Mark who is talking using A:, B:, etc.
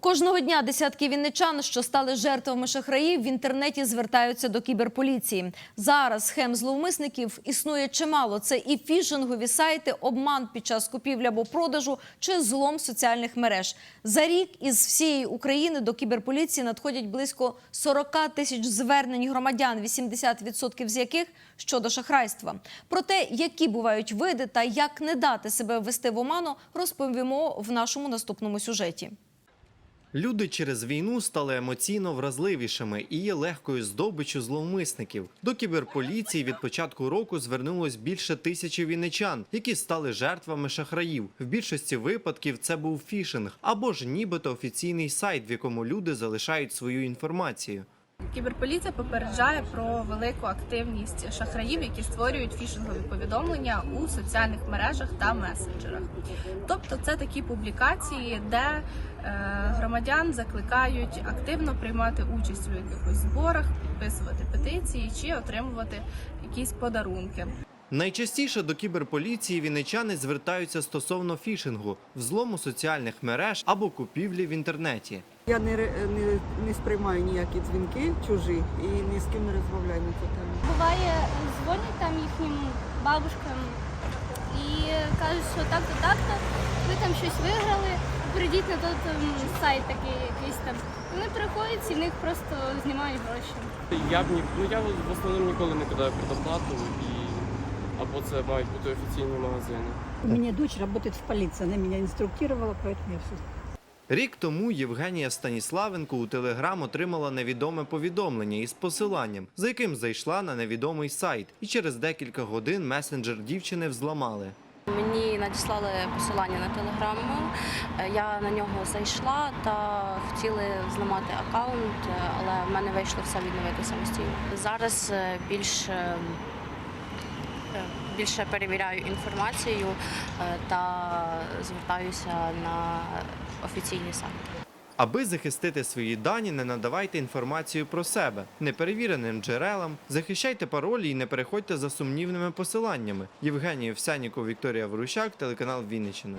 A: Кожного дня десятки вінничан, що стали жертвами шахраїв, в інтернеті звертаються до кіберполіції. Зараз схем зловмисників існує чимало. Це і фішингові сайти, обман під час купівлі або продажу чи злом соціальних мереж. За рік із всієї України до кіберполіції надходять близько 40 тисяч звернень громадян, 80% з яких щодо шахрайства. Про те, які бувають види та як не дати себе ввести в оману, розповімо в нашому наступному сюжеті.
B: Люди через війну стали емоційно вразливішими і є легкою здобиччю зловмисників. До кіберполіції від початку року звернулось більше тисячі вінничан, які стали жертвами шахраїв. В більшості випадків це був фішинг або ж нібито офіційний сайт, в якому люди залишають свою інформацію.
C: Кіберполіція попереджає про велику активність шахраїв, які створюють фішингові повідомлення у соціальних мережах та месенджерах. Тобто, це такі публікації, де е, громадян закликають активно приймати участь у якихось зборах, підписувати петиції чи отримувати якісь подарунки.
B: Найчастіше до кіберполіції вінничани звертаються стосовно фішингу, взлому соціальних мереж або купівлі в інтернеті.
D: Я не, ре- не, не сприймаю ніякі дзвінки чужі і ні з ким не розмовляю на цю тему.
E: Буває, дзвонять там їхнім бабушкам і кажуть, що так-то, так-то, ви там щось виграли, прийдіть на той там, сайт такий якийсь там. Вони приходять і в них просто знімають гроші.
F: Я б ні, ну я в основному ніколи не кидаю предоплату і або це мають бути офіційні магазини.
G: У меня дочь работает в полиции, она меня инструктировала, поэтому я все
B: Рік тому Євгенія Станіславенко у Телеграм отримала невідоме повідомлення із посиланням, за яким зайшла на невідомий сайт, і через декілька годин месенджер дівчини взламали.
H: Мені надіслали посилання на телеграму. Е, Я на нього зайшла та хотіли зламати аккаунт, але в мене вийшло все відновити самостійно. Зараз е, більше, е, перевіряю інформацію е, та звертаюся на офіційний сайти.
B: Аби захистити свої дані, не надавайте інформацію про себе неперевіреним джерелам, захищайте паролі і не переходьте за сумнівними посиланнями. Євгенія Овсяніков, Вікторія Ворущак, телеканал Вінниччина.